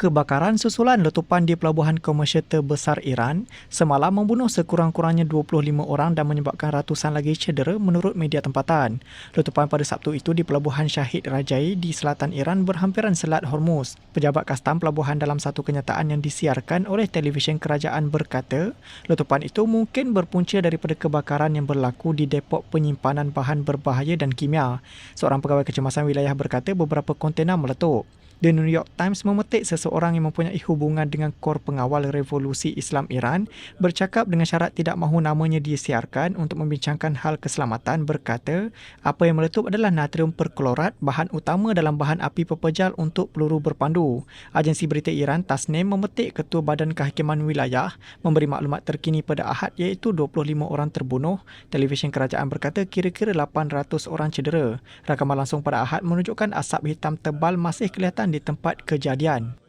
Kebakaran susulan letupan di pelabuhan komersial terbesar Iran semalam membunuh sekurang-kurangnya 25 orang dan menyebabkan ratusan lagi cedera menurut media tempatan. Letupan pada Sabtu itu di pelabuhan Syahid Rajai di selatan Iran berhampiran Selat Hormuz. Pejabat kastam pelabuhan dalam satu kenyataan yang disiarkan oleh televisyen kerajaan berkata, letupan itu mungkin berpunca daripada kebakaran yang berlaku di depot penyimpanan bahan berbahaya dan kimia. Seorang pegawai kecemasan wilayah berkata beberapa kontena meletup. The New York Times memetik seseorang yang mempunyai hubungan dengan kor pengawal revolusi Islam Iran bercakap dengan syarat tidak mahu namanya disiarkan untuk membincangkan hal keselamatan berkata apa yang meletup adalah natrium perklorat bahan utama dalam bahan api pepejal untuk peluru berpandu. Agensi berita Iran Tasnim memetik Ketua Badan Kehakiman Wilayah memberi maklumat terkini pada Ahad iaitu 25 orang terbunuh. Televisyen kerajaan berkata kira-kira 800 orang cedera. Rakaman langsung pada Ahad menunjukkan asap hitam tebal masih kelihatan di tempat kejadian.